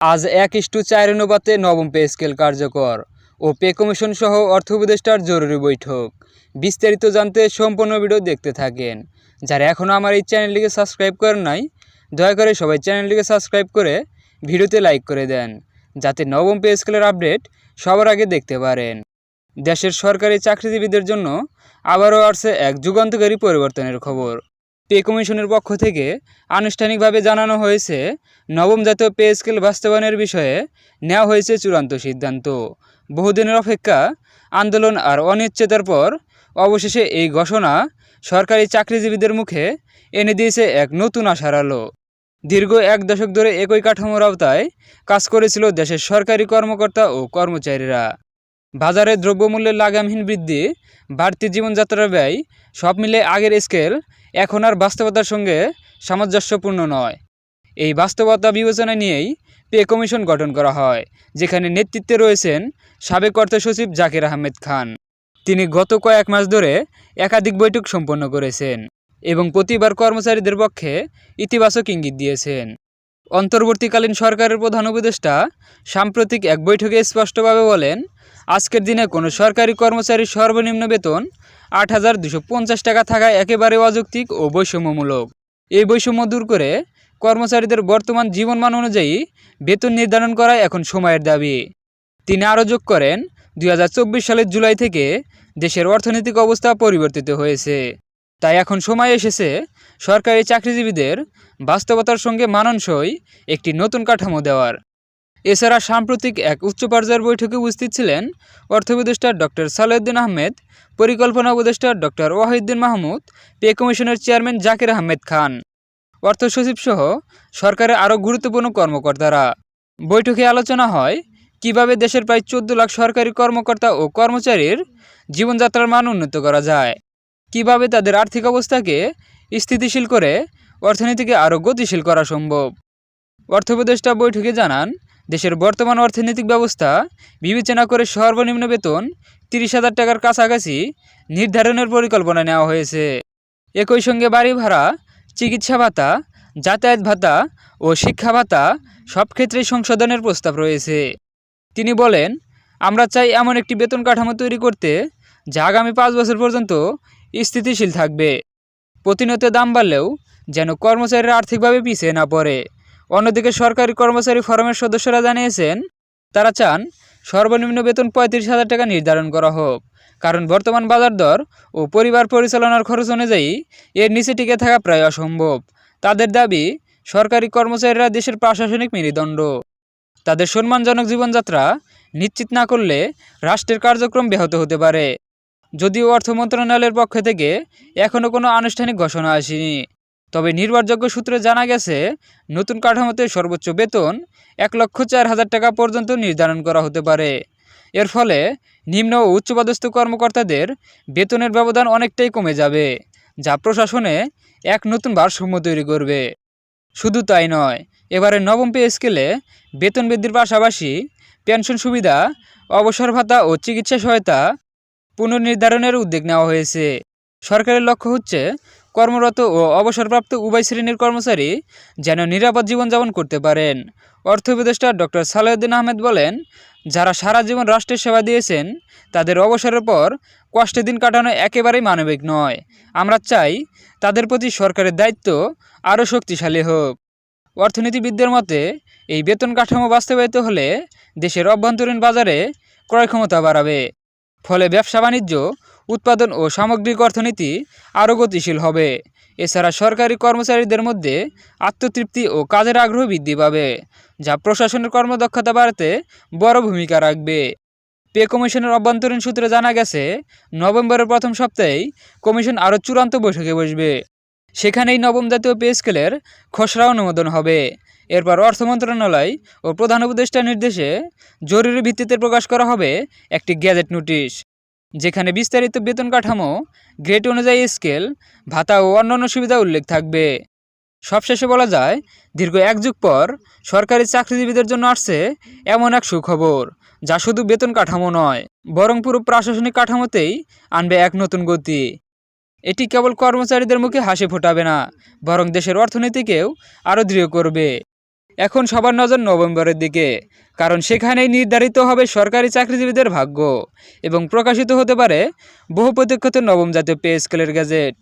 আজ এক ইস্টু চার অনুপাতে নবম পে স্কেল কার্যকর ও পে কমিশন সহ অর্থ উপদেষ্টার জরুরি বৈঠক। বিস্তারিত জানতে সম্পূর্ণ ভিডিও দেখতে থাকেন। যারা এখনও আমার এই চ্যানেলটিকে সাবস্ক্রাইব করেন নাই, দয়া করে সবাই চ্যানেলটিকে সাবস্ক্রাইব করে ভিডিওতে লাইক করে দেন, যাতে নবম পে স্কেলের আপডেট সবার আগে দেখতে পারেন। দেশের সরকারি চাকরিজীবীদের জন্য আবারও আসছে এক যুগান্তকারী পরিবর্তনের খবর। পে কমিশনের পক্ষ থেকে আনুষ্ঠানিকভাবে জানানো হয়েছে, নবম জাতীয় পে স্কেল বাস্তবায়নের বিষয়ে নেওয়া হয়েছে চূড়ান্ত সিদ্ধান্ত। বহুদিনের অপেক্ষা, আন্দোলন আর অনিশ্চয়তার পর অবশেষে এই ঘোষণা সরকারি চাকরিজীবীদের মুখে এনে দিয়েছে এক নতুন আশার আলো। দীর্ঘ এক দশক ধরে একই কাঠামোর আওতায় কাজ করেছিল দেশের সরকারি কর্মকর্তা ও কর্মচারীরা। বাজারে দ্রব্যমূল্যের লাগামহীন বৃদ্ধি, বাড়তি জীবনযাত্রার ব্যয় সব মিলে আগের স্কেল এখন আর বাস্তবতার সঙ্গে সামঞ্জস্যপূর্ণ নয়। এই বাস্তবতা বিবেচনা নিয়েই পে কমিশন গঠন করা হয়, যেখানে নেতৃত্বে রয়েছেন সাবেক অর্থ সচিব জাকির আহমেদ খান। তিনি গত কয়েক মাস ধরে একাধিক বৈঠক সম্পন্ন করেছেন এবং প্রতিবার কর্মচারীদের পক্ষে ইতিবাচক ইঙ্গিত দিয়েছেন। অন্তর্বর্তীকালীন সরকারের প্রধান উপদেষ্টা সাম্প্রতিক এক বৈঠকে স্পষ্টভাবে বলেন, আজকের দিনে কোনো সরকারি কর্মচারীর সর্বনিম্ন বেতন আট হাজার দুশো পঞ্চাশ টাকা থাকা একেবারে অযৌক্তিক ও বৈষম্যমূলক। এই বৈষম্য দূর করে কর্মচারীদের বর্তমান জীবনমান অনুযায়ী বেতন নির্ধারণ করা এখন সময়ের দাবি। তিনি আরও যোগ করেন দু হাজার চব্বিশ সালের জুলাই থেকে দেশের অর্থনৈতিক অবস্থা পরিবর্তিত হয়েছে। তাই এখন সময় এসেছে সরকারি চাকরিজীবীদের বাস্তবতার সঙ্গে মানানসই একটি নতুন কাঠামো দেওয়ার। এছাড়া সাম্প্রতিক এক উচ্চ পর্যায়ের বৈঠকে উপস্থিত ছিলেন অর্থ উপদেষ্টা ডক্টর সালেউদ্দিন আহমেদ, পরিকল্পনা উপদেষ্টা ডক্টর ওয়াহিউদ্দিন মাহমুদ, পে কমিশনের চেয়ারম্যান জাকির আহমেদ খান। অর্থ সচিব সহ সরকারের আরও গুরুত্বপূর্ণ কর্মকর্তারা। বৈঠকে আলোচনা হয়, কীভাবে দেশের প্রায় চোদ্দ লাখ সরকারি কর্মকর্তা ও কর্মচারীর জীবনযাত্রার মান উন্নত করা যায়। কীভাবে তাদের আর্থিক অবস্থাকে স্থিতিশীল করে অর্থনীতিকে আরও গতিশীল করা সম্ভব? অর্থ উপদেষ্টা বৈঠকে জানান দেশের বর্তমান অর্থনৈতিক ব্যবস্থা বিবেচনা করে সর্বনিম্ন বেতন তিরিশ হাজার টাকার কাছাকাছি নির্ধারণের পরিকল্পনা নেওয়া হয়েছে। একই সঙ্গে বাড়ি ভাড়া, চিকিৎসা ভাতা, যাতায়াত ভাতা ও শিক্ষা ভাতা সব ক্ষেত্রেই সংশোধনের প্রস্তাব রয়েছে। তিনি বলেন, আমরা চাই এমন একটি বেতন কাঠামো তৈরি করতে যা আগামী পাঁচ বছর পর্যন্ত স্থিতিশীল থাকবে। প্রতিনিয়ত দাম বাড়লেও যেন কর্মচারীরা আর্থিকভাবে পিছিয়ে না পড়ে। অন্যদিকে সরকারি কর্মচারী ফোরামের সদস্যরা জানিয়েছেন, তারা চান সর্বনিম্ন বেতন পঁয়ত্রিশ হাজার টাকা নির্ধারণ করা হোক। কারণ বর্তমান বাজার দর ও পরিবার পরিচালনার খরচ অনুযায়ী এর নিচে টিকে থাকা প্রায় অসম্ভব। তাদের দাবি, সরকারি কর্মচারীরা দেশের প্রশাসনিক মেরুদণ্ড। তাদের সম্মানজনক জীবনযাত্রা নিশ্চিত না করলে রাষ্ট্রের কার্যক্রম ব্যাহত হতে পারে। যদিও অর্থ মন্ত্রণালয়ের পক্ষ থেকে এখনও কোনো আনুষ্ঠানিক ঘোষণা আসেনি। তবে নির্ভরযোগ্য সূত্রে জানা গেছে, নতুন কাঠামোতে সর্বোচ্চ বেতন এক লক্ষ চার হাজার টাকা পর্যন্ত নির্ধারণ করা হতে পারে। এর ফলে নিম্ন ও উচ্চপদস্থ কর্মকর্তাদের বেতনের ব্যবধান অনেকটাই কমে যাবে, যা প্রশাসনে এক নতুন ভারসাম্য তৈরি করবে। শুধু তাই নয়, এবারে নবম পে স্কেলে বেতন বৃদ্ধির পাশাপাশি পেনশন সুবিধা, অবসর ভাতা ও চিকিৎসা সহায়তা পুনর্নির্ধারণের উদ্যোগ নেওয়া হয়েছে। সরকারের লক্ষ্য হচ্ছে কর্মরত ও অবসরপ্রাপ্ত উভয় শ্রেণির কর্মচারী যেন নিরাপদ জীবনযাপন করতে পারেন। অর্থ উপদেষ্টা ডক্টর সালাউদ্দিন আহমেদ বলেন, যারা সারা জীবন রাষ্ট্রের সেবা দিয়েছেন, তাদের অবসরের পর কষ্টের দিন কাটানো একেবারেই মানবিক নয়। আমরা চাই তাদের প্রতি সরকারের দায়িত্ব আরও শক্তিশালী হোক। অর্থনীতিবিদদের মতে, এই বেতন কাঠামো বাস্তবায়িত হলে দেশের অভ্যন্তরীণ বাজারে ক্রয় ক্ষমতা বাড়াবে। ফলে ব্যবসা বাণিজ্য উৎপাদন ও সামগ্রিক অর্থনীতি আরও গতিশীল হবে। এছাড়া সরকারি কর্মচারীদের মধ্যে আত্মতৃপ্তি ও কাজের আগ্রহ বৃদ্ধি পাবে, যা প্রশাসনের কর্মদক্ষতা বাড়াতে বড় ভূমিকা রাখবে। পে কমিশনের অভ্যন্তরীণ সূত্রে জানা গেছে, নভেম্বরের প্রথম সপ্তাহেই কমিশন আরও চূড়ান্ত বৈঠকে বসবে। সেখানেই নবম জাতীয় পে স্কেলের খসড়া অনুমোদন হবে। এরপর অর্থ মন্ত্রণালয় ও প্রধান উপদেষ্টার নির্দেশে জরুরি ভিত্তিতে প্রকাশ করা হবে একটি গ্যাজেট নোটিশ। যেখানে বিস্তারিত বেতন কাঠামো গ্রেড অনুযায়ী স্কেল ভাতা ও অন্যান্য সুবিধা উল্লেখ থাকবে। সবশেষে বলা যায়, দীর্ঘ এক যুগ পর সরকারি চাকরিজীবীদের জন্য আসছে এমন এক সুখবর, যা শুধু বেতন কাঠামো নয়, বরং পুরো প্রশাসনিক কাঠামোতেই আনবে এক নতুন গতি। এটি কেবল কর্মচারীদের মুখে হাসি ফোটাবে না, বরং দেশের অর্থনীতিকেও আরও দৃঢ় করবে। এখন সবার নজর নভেম্বরের দিকে, কারণ সেখানেই নির্ধারিত হবে সরকারি চাকরিজীবীদের ভাগ্য এবং প্রকাশিত হতে পারে বহু প্রতীক্ষিত নবম জাতীয় পে স্কেলের গ্যাজেট।